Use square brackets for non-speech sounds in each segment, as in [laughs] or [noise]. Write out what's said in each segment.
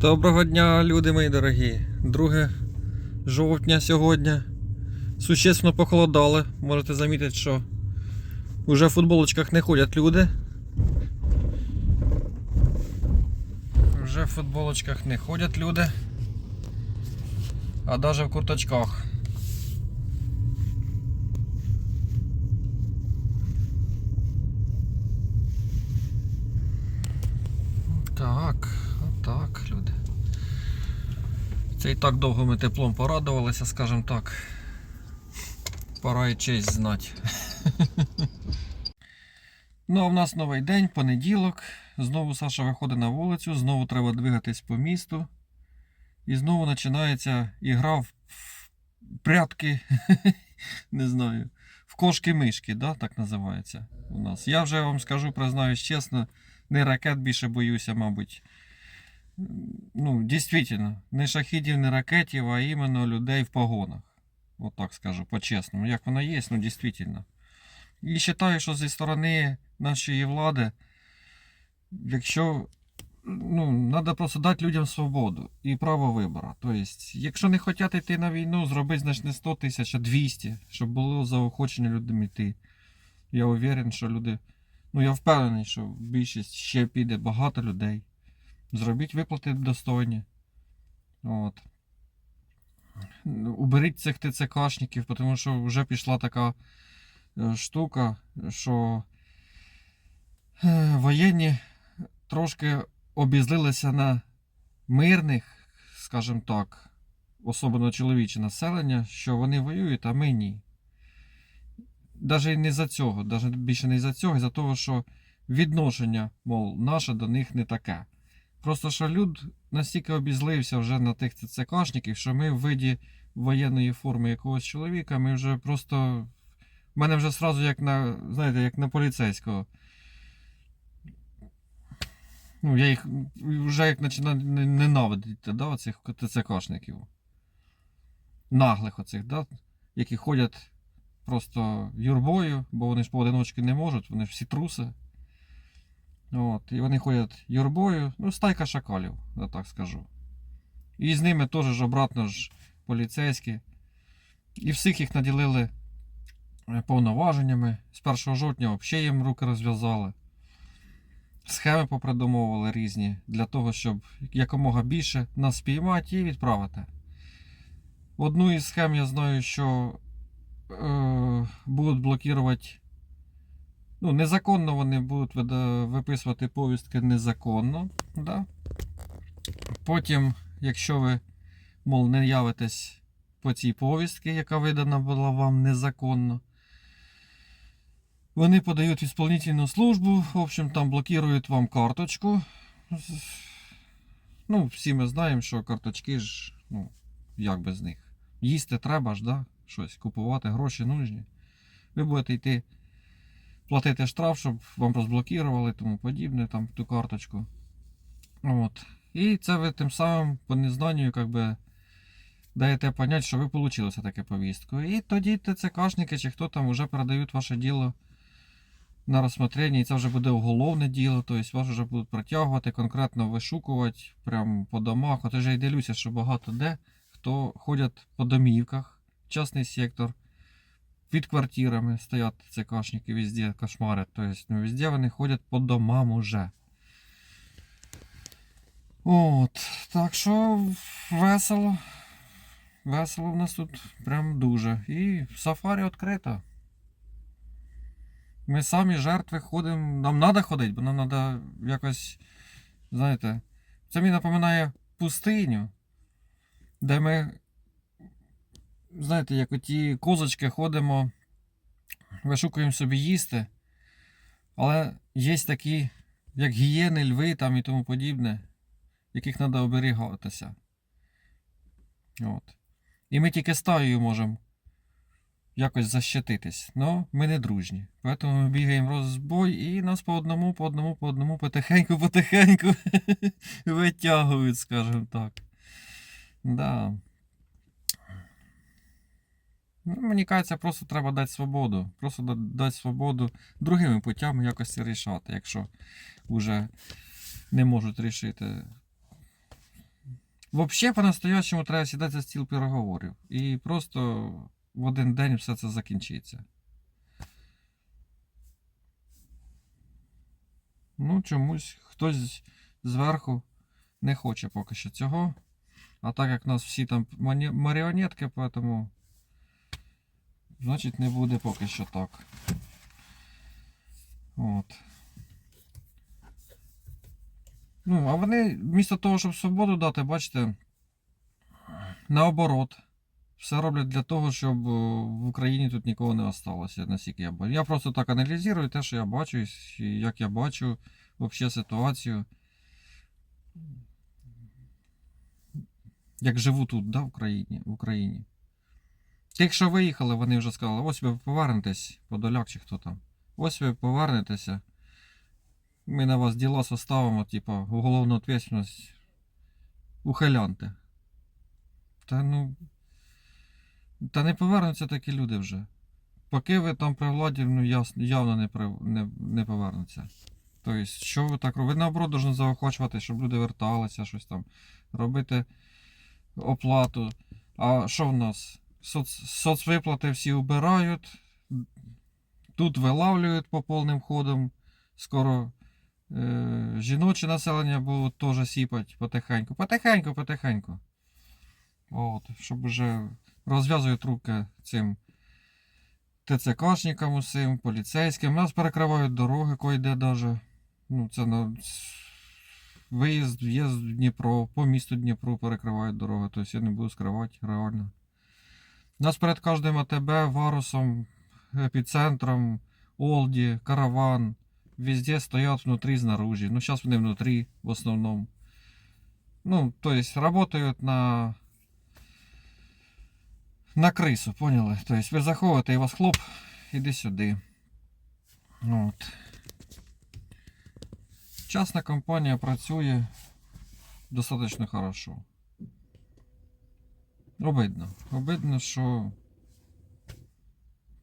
Доброго дня, люди мої дорогі. 2 жовтня сьогодні. Существенно похолодало. Можете замітити, що вже в футболочках не ходять люди. Вже в футболочках не ходять люди. А навіть в курточках. Так, отак, люди. Це і так довго ми теплом порадувалися, скажімо так. Пора і честь знати. [laughs] Ну, а в нас новий день, понеділок. Знову Саша виходить на вулицю, знову треба двигатись по місту. І знову починається ігра в прятки. [laughs] Не знаю. В кошки-мишки, да, так називається у нас. Я вже вам скажу, признаюсь чесно, не ракет більше боюся, мабуть. Ну, дійсно, не шахідів, не ракетів, а іменно людей в погонах. От так скажу, по-чесному. Як воно є, ну дійсно. І вважаю, що зі сторони нашої влади, якщо ну, треба просто дати людям свободу і право вибору. Тобто, якщо не хочуть йти на війну, зробити значить не 100 тисяч, а 200, щоб було заохочення людям йти. Я уверен, що люди. Ну, я впевнений, що більшість ще піде багато людей. Зробіть виплати достойні. От. Уберіть цих ТЦКшників, тому що вже пішла така е, штука, що е, воєнні трошки обізлилися на мирних, скажімо так, особливо чоловіче населення, що вони воюють, а ми ні. Навіть не за цього, навіть більше не за цього, а за того, що відношення, мов, наше до них не таке. Просто що люд настільки обізлився вже на тих ЦЦКшників, що ми в виді воєнної форми якогось чоловіка, ми вже просто. У мене вже сразу як на, знаєте, як на поліцейського. Ну, я їх вже як починаю ненавидіти, да, оцих ТЦКшників. Наглих оцих, да, які ходять просто юрбою, бо вони ж поодиночки не можуть, вони ж всі труси. От, і вони ходять юрбою, ну, стайка шакалів, я так скажу. І з ними теж ж обратно ж поліцейські. І всіх їх наділили е, повноваженнями. З 1 жовтня взагалі їм руки розв'язали. Схеми попридумовували різні для того, щоб якомога більше нас спіймати і відправити. Одну із схем я знаю, що е, будуть блокувати. Ну, незаконно вони будуть виписувати повістки незаконно. Да? Потім, якщо ви, мов, не явитесь по цій повістці, яка видана була вам незаконно, вони подають ісполнительну службу, в общем, там блокують вам карточку. Ну, всі ми знаємо, що карточки ж, ну, як без них. Їсти треба ж, да? Щось, купувати, гроші нужні. Ви будете йти платити штраф, щоб вам розблокували тому подібне, там ту карточку. От. І це ви тим самим по незнанню, як би, даєте понять, що ви отримали таке повістку. І тоді ТЦКшники чи хто там вже передають ваше діло на розсмотрення, і це вже буде уголовне діло, тобто вас вже будуть притягувати, конкретно вишукувати прямо по домах. От я дивлюся, що багато де, хто ходять по домівках, частний сектор, під квартирами стоять ЦКшники, везде кошмарять. Тобто, ну, везде вони ходять по домам уже. От, так що весело. Весело в нас тут прям дуже. І сафарі відкрито. Ми самі жертви ходимо. Нам треба ходити, бо нам треба якось. Знаєте, це мені напоминає пустиню, де ми. Знаєте, як оті козочки ходимо, вишукуємо собі їсти. Але є такі, як гієни, льви там і тому подібне, яких треба оберігатися. От. І ми тільки стаєю можемо якось защититись. Но ми не дружні. Тому ми бігаємо розбой і нас по одному, по одному, по одному, потихеньку, потихеньку [laughs] витягують, скажімо так. Да. Ну, мені кажеться, просто треба дати свободу. Просто да- дати свободу другими путями якось рішати, якщо вже не можуть рішити Взагалі, по-настоящему треба сідати за стіл переговорів. І просто в один день все це закінчиться. Ну, чомусь хтось зверху не хоче поки що цього. А так як у нас всі там маріонетки, поэтому значить не буде поки що так. От. Ну, а вони, вмісто того, щоб свободу дати, бачите, наоборот, все роблять для того, щоб е, в Україні тут нікого не осталося, наскільки я бачу. Я просто так аналізую те, що я бачу, і як я бачу взагалі ситуацію. Як живу тут, да, в Україні. В Україні. Тих, що виїхали, вони вже сказали, ось ви повернетесь, Подоляк чи хто там. Ось ви повернетеся. Ми на вас діла составимо, типа, уголовну відповідальність ухилянти. Та ну. Та не повернуться такі люди вже. Поки ви там при владі, ну ясно, явно не, при, не, не повернуться. Тобто, що ви так робите? Ви наоборот повинні заохочувати, щоб люди верталися, щось там, робити оплату. А що в нас? Соц, соцвиплати всі убирають, тут вилавлюють по повним ходам. Скоро е, жіноче населення будуть теж сіпати потихеньку. Потихеньку, потихеньку. От, щоб вже розв'язують руки цим ТЦКшникам усім, поліцейським. Нас перекривають дороги, койде даже. Ну, це на виїзд, в'їзд в Дніпро, по місту Дніпру перекривають дороги. Тобто я не буду скривати, реально. Нас перед кожним АТБ, Варусом, епіцентром, Олді, Караван. Везде стоят внутри, снаружи. Ну, сейчас вони внутри в основном. Ну, то есть работают на на крису, поняли? То есть ви заходите і вас хлоп, іди сюди. От. Частна компанія працює достатньо хорошо. Обидно. Обидно, що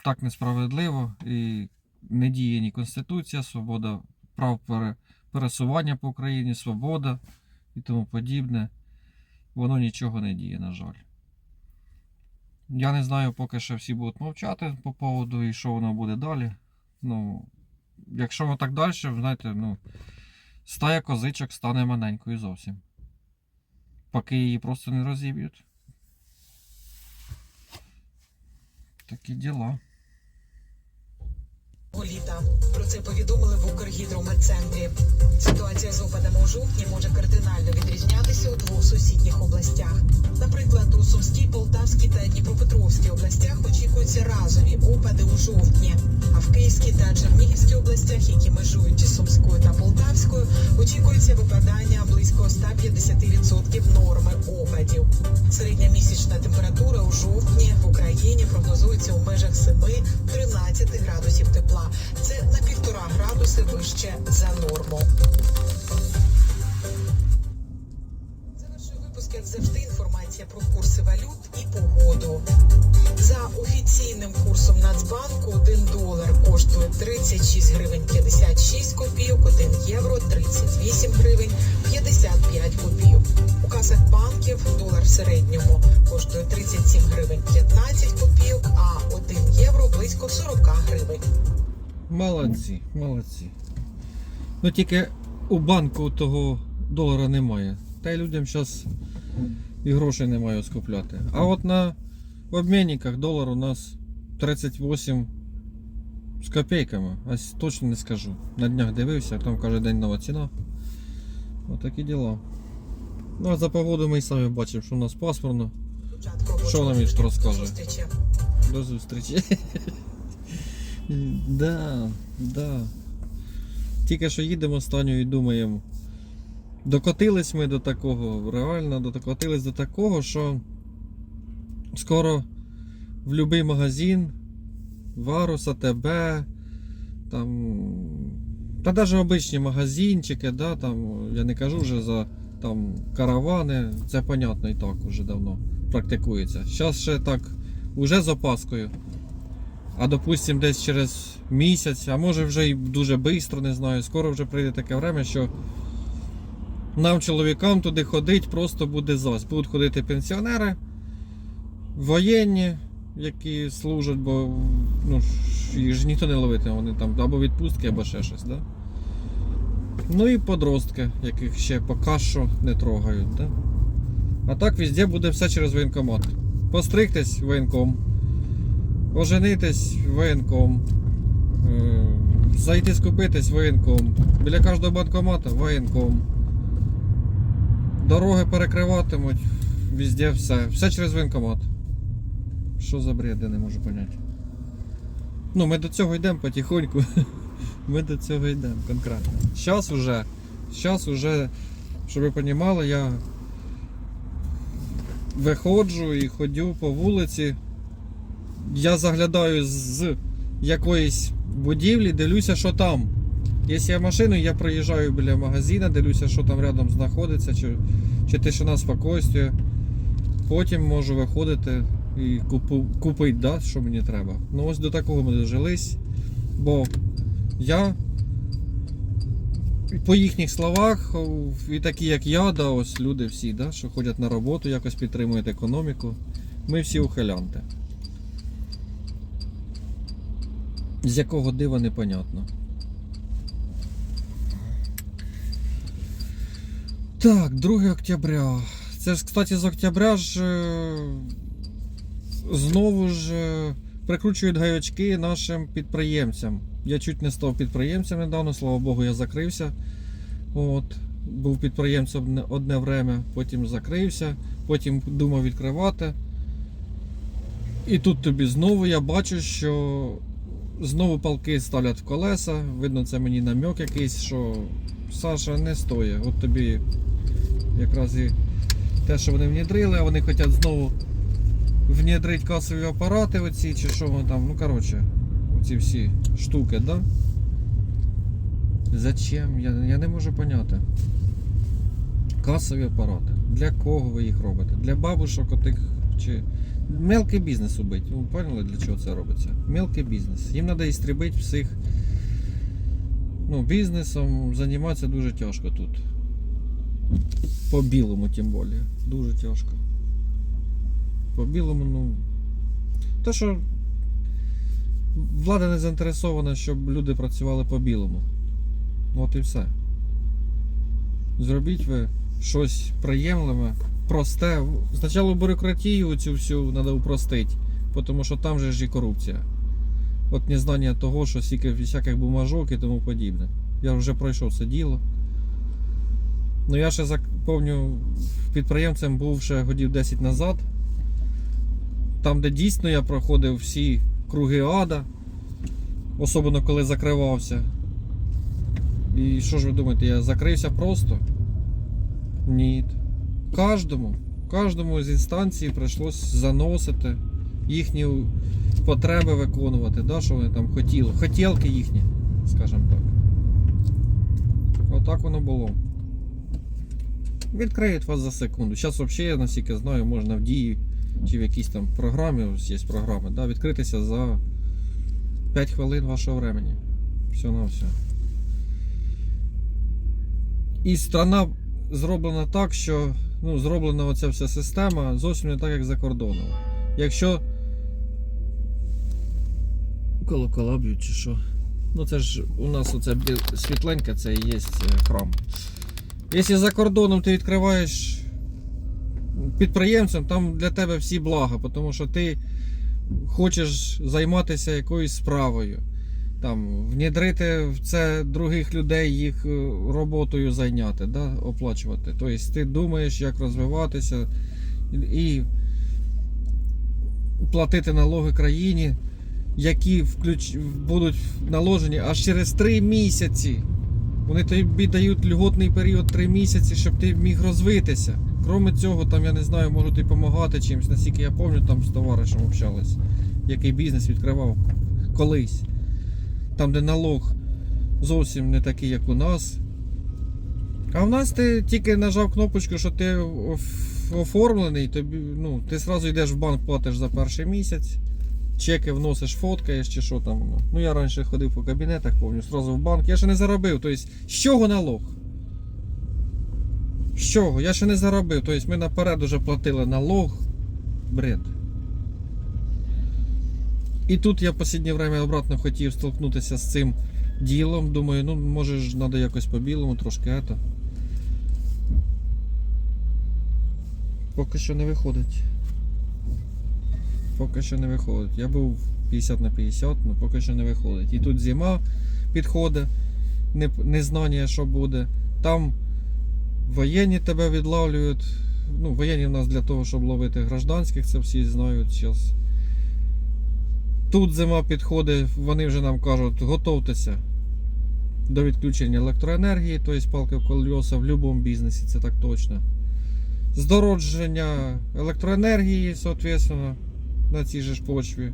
так несправедливо і не діє ні Конституція, свобода прав пересування по Україні, свобода і тому подібне. Воно нічого не діє, на жаль. Я не знаю, поки що всі будуть мовчати по поводу і що воно буде далі. Ну, якщо воно так далі, знаєте, ну, стая козичок стане маленькою зовсім. Поки її просто не розіб'ють. Такі діла. Про це повідомили в Укргідрометцентрі. Ситуація з опадами у жовтні може кардинально відрізнятися у двох сусідніх областях. Наприклад, у Сумській, Полтавській та Дніпропетровській областях очікуються разові опади у жовтні. А в Київській та Чернігівській областях, які межують із Сумською та Полтавською, очікується випадання близько 150% норми опадів. Середня місячна температура у жовтні в Україні прогнозується у межах 7-13 градусів тепла. Це на півтора градуси вище за норму. Завершую випуск, як завжди, інформація про курси валют і погоду. За офіційним курсом Нацбанку 1 долар коштує 36 гривень 56 копійок, 1 євро 38 гривень 55 копійок. У касах банків долар в середньому коштує 37 гривень 15 копійок, а 1 євро близько 40 гривень. Молодці, молодці. Ну тільки у банку того долара немає. Та й людям зараз і грошей немає скупляти. А от на обмінниках долар у нас 38 з копійками. А точно не скажу. На днях дивився, там кожен день нова ціна. Отакі діла. Ну а за погоду ми й самі бачимо, що у нас пасмурно. Що нам Міш розкаже? До зустрічі. [laughs] да, да. Тільки що їдемо останньою і думаємо. Докотились ми до такого, реально докотились до такого, що скоро в будь-який магазин, Варус, АТБ, там. Та навіть обичні магазинчики, да, там, я не кажу вже за там, каравани, це понятно і так уже давно практикується. Зараз ще так уже з опаскою. А допустим, десь через місяць, а може вже і дуже швидко, не знаю. Скоро вже прийде таке время, що Нам, чоловікам, туди ходить, просто буде зась. Будуть ходити пенсіонери, воєнні, які служать, бо ну, їх ж ніхто не ловити, вони там або відпустки, або ще щось. Да? Ну і подростки, яких ще поки що не трогають. Да? А так везде буде все через воєнкомат. Постригтись воєнком, оженитись воєнком, е, зайти скупитись воєнком, біля кожного банкомата воєнком. Дороги перекриватимуть, везде все. Все через воєнкомат. Що за бред, я не можу поняти. Ну, ми до цього йдемо потихоньку. [laughs] Ми до цього йдемо конкретно. Зараз уже, зараз уже, щоб ви розуміли, я виходжу і ходю по вулиці. Я заглядаю з якоїсь будівлі, дивлюся, що там. Якщо я машину, я проїжджаю біля магазина, дивлюся, що там рядом знаходиться, чи, чи тишина спокійствие. Потім можу виходити і купу, купити, да, що мені треба. Ну ось до такого ми дожились. Бо я по їхніх словах, і такі як я, да, ось люди всі, да, що ходять на роботу, якось підтримують економіку. Ми всі ухилянти. З якого дива непонятно. Так, 2 октября. Це ж, кстати, з октября ж е, знову ж е, прикручують гаячки нашим підприємцям. Я чуть не став підприємцем недавно, слава Богу, я закрився. От. Був підприємцем одне время, потім закрився, потім думав відкривати. І тут тобі знову я бачу, що знову палки ставлять в колеса. Видно, це мені намек якийсь, що Саша не стоїть. От тобі якраз і те, що вони внідрили, а вони хочуть знову внідрити касові апарати оці, чи що вони там, ну коротше, оці всі штуки, да? Зачем? Я, я не можу поняти. Касові апарати. Для кого ви їх робите? Для бабушок отих чи. Мелкий бізнес убить. Ви поняли, для чого це робиться? Мелкий бізнес. Їм треба істребити всіх. Ну, бізнесом займатися дуже тяжко тут. По білому, тим більше. Дуже тяжко. По білому, ну. Те, що влада не заінтересована, щоб люди працювали по білому. От і все. Зробіть ви щось приємливе, просте. Спочатку бюрократію цю всю треба упростити, тому що там же ж і корупція. От незнання того, що стільки всяких бумажок і тому подібне. Я вже пройшов це діло. Ну я ще пам'ятаю, підприємцем був ще годів 10 назад. Там, де дійсно я проходив всі круги ада, особливо коли закривався. І що ж ви думаєте, я закрився просто? Ні. Кожному, кожному з інстанцій прийшлось заносити їхні потреби виконувати, да, що вони там хотіли. Хотілки їхні, скажімо так. Отак воно було. Відкриють вас за секунду. Зараз взагалі, наскільки знаю, можна в дії чи в якійсь там програмі, ось є програми, да, відкритися за 5 хвилин вашого времени. Все на все. І страна зроблена так, що ну, зроблена оця вся система зовсім не так, як за кордоном. Якщо колокола б'ють чи що. Ну це ж у нас оце світленьке, це і є е, храм. Якщо за кордоном ти відкриваєш підприємцем, там для тебе всі блага, тому що ти хочеш займатися якоюсь справою. Там, внідрити в це других людей, їх е, роботою зайняти, да, оплачувати. Тобто ти думаєш, як розвиватися і платити налоги країні, які включ... будуть наложені аж через 3 місяці. Вони тобі дають льготний період 3 місяці, щоб ти міг розвитися. Крім цього, там я не знаю, можуть і допомагати чимось. Наскільки я пам'ятаю, там з товаришем общались, який бізнес відкривав колись. Там, де налог зовсім не такий, як у нас. А в нас ти тільки нажав кнопочку, що ти оформлений, тобі, ну, ти одразу йдеш в банк, платиш за перший місяць, чеки вносиш, фоткаєш чи що там. воно. Ну я раніше ходив по кабінетах, помню, одразу в банк. Я ще не заробив. Тобто, з чого налог? З чого? Я ще не заробив. Тобто ми наперед уже платили налог. Бред. І тут я в останнє время обратно хотів столкнутися з цим ділом. Думаю, ну може ж треба якось по-білому, трошки ето. Поки що не виходить. Поки що не виходить. Я був 50 на 50, але поки що не виходить. І тут зима підходить, не, незнання, що буде. Там воєнні тебе відлавлюють. Ну, воєнні в нас для того, щоб ловити гражданських, це всі знають зараз. Тут зима підходить, вони вже нам кажуть, готовтеся до відключення електроенергії, тобто палки в колеса в будь-якому бізнесі, це так точно. Здородження електроенергії, соответственно, на цій же ж почві,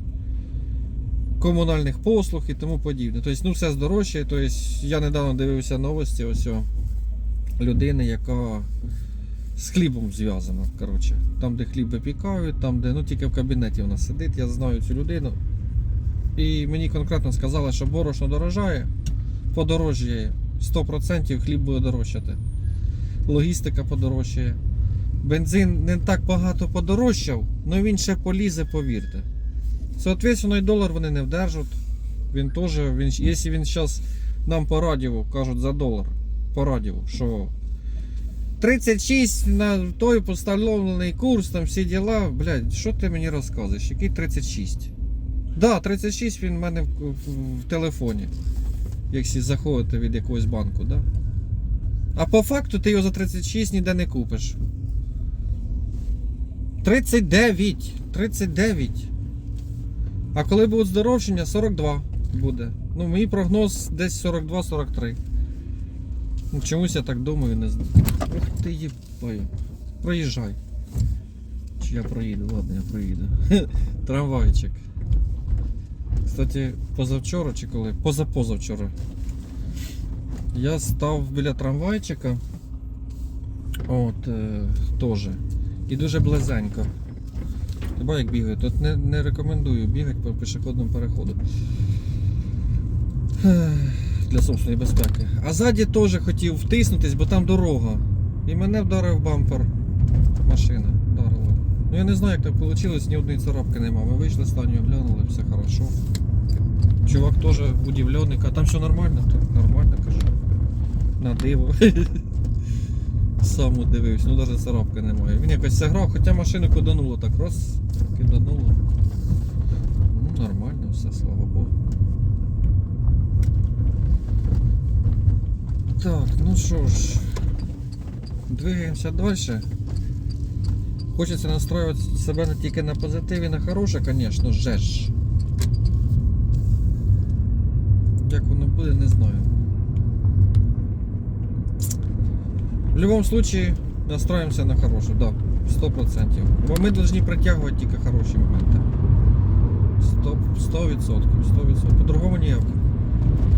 комунальних послуг і тому подібне. Тобто, ну все здорожчає. Тобто, я недавно дивився новості ось о людини, яка з хлібом зв'язана. Коротше. Там, де хліб випікають, там, де ну тільки в кабінеті вона сидить, я знаю цю людину. І мені конкретно сказали, що борошно дорожає, подорожчає 100% хліб буде дорожчати. Логістика подорожчає. Бензин не так багато подорожчав, але він ще полізе, повірте. Соответственно, і долар вони не вдержать. Він теж, він, якщо він зараз нам по кажуть за долар, по радіо, що 36 на той постановлений курс, там всі діла, блядь, що ти мені розказуєш? Який 36? Да, 36 він в мене в, в, в телефоні. Якщо заходите від якогось банку, да? А по факту ти його за 36 ніде не купиш. 39. 39. А коли буде здорожчання, 42 буде. Ну, мій прогноз десь 42-43. Ну, чомусь я так думаю, не знаю. Ух ти їбаю. Проїжджай. Чи я проїду? Ладно, я проїду. [laughs] Трамвайчик. Кстати, позавчора чи коли? Позапозавчора. Я став біля трамвайчика. От, е, теж. І дуже близенько. Хіба як бігаю? Тут не, не рекомендую бігати по пішохідному переходу. Для собственної безпеки. А ззаді теж хотів втиснутись, бо там дорога. І мене вдарив бампер. Машина вдарила. Ну я не знаю, як так вийшло, ні одної царапки нема. Ми вийшли, стані оглянули, все хорошо. Чувак теж удивлений, каже, там все нормально, так нормально кажу. На диво. [laughs] Сам удивився, ну навіть царапки немає. Він якось зіграв, хоча машину кидануло так раз, кидануло. Ну, нормально все, слава Богу. Так, ну що ж, двигаємося далі. Хочеться настроювати себе не тільки на позитиві, на хороше, звісно, же ж. Як воно буде, не знаю. В будь-якому случае настроїмося на хороше, да, 100%. Бо ми повинні притягувати тільки хороші моменти. 100%, 100%, 100%. По-другому ніяк.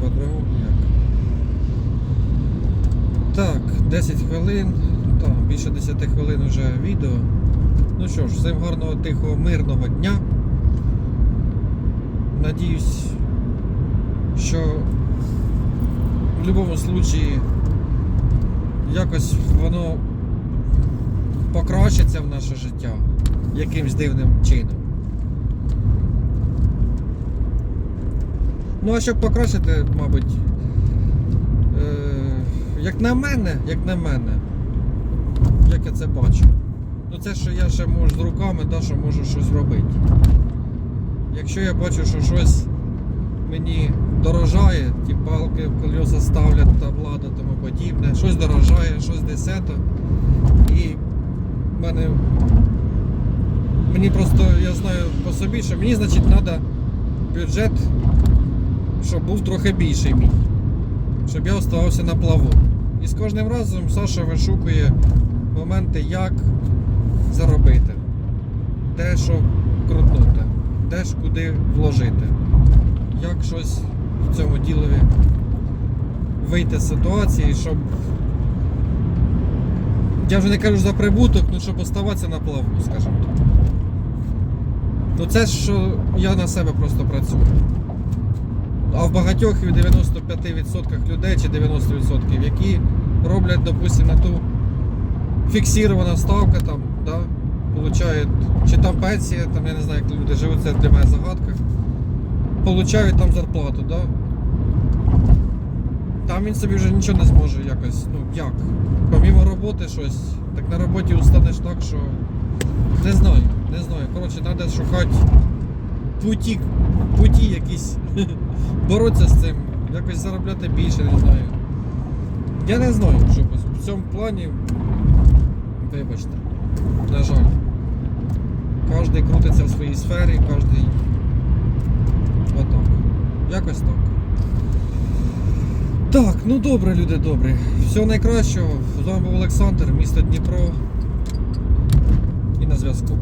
По-другому ніяк. Так, 10 хвилин. Так, більше 10 хвилин вже відео. Ну що ж, всім гарного, тихого, мирного дня. Надіюсь, що в будь-якому случаї якось воно покращиться в наше життя якимсь дивним чином. Ну, а щоб покращити, мабуть, е, як на мене, як на мене, як я це бачу. Ну це що я ще можу з руками, да, що можу щось робити. Якщо я бачу, що щось мені дорожає, ті палки в колеса ставлять та влада тому подібне, щось дорожає, щось десято. І мене мені просто я знаю по собі, що мені значить треба бюджет, щоб був трохи більший мій. Щоб я оставався на плаву. І з кожним разом Саша вишукує моменти, як заробити, де що крутнути, де ж куди вложити як щось в цьому ділові вийти з ситуації, щоб. Я вже не кажу за прибуток, ну щоб оставатися на плаву, скажімо так. Ну це що я на себе просто працюю. А в багатьох від 95% людей чи 90%, які роблять, допустимо, на ту фіксирована ставка там, да, получають, чи там пенсія, там я не знаю, як люди живуть, це для мене загадка. Получають там зарплату, да. Там він собі вже нічого не зможе якось, ну як. Помімо роботи щось, так на роботі устанеш так, що. Не знаю, не знаю. Коротше, треба шукати путі, путі якісь. [laughs] Боротися з цим, якось заробляти більше, не знаю. Я не знаю, що в цьому плані. Вибачте. На жаль. Кожний крутиться в своїй сфері, кожний. Якось так. Так, ну добре, люди добрі. Всього найкращого. З вами був Олександр, місто Дніпро. І на зв'язку.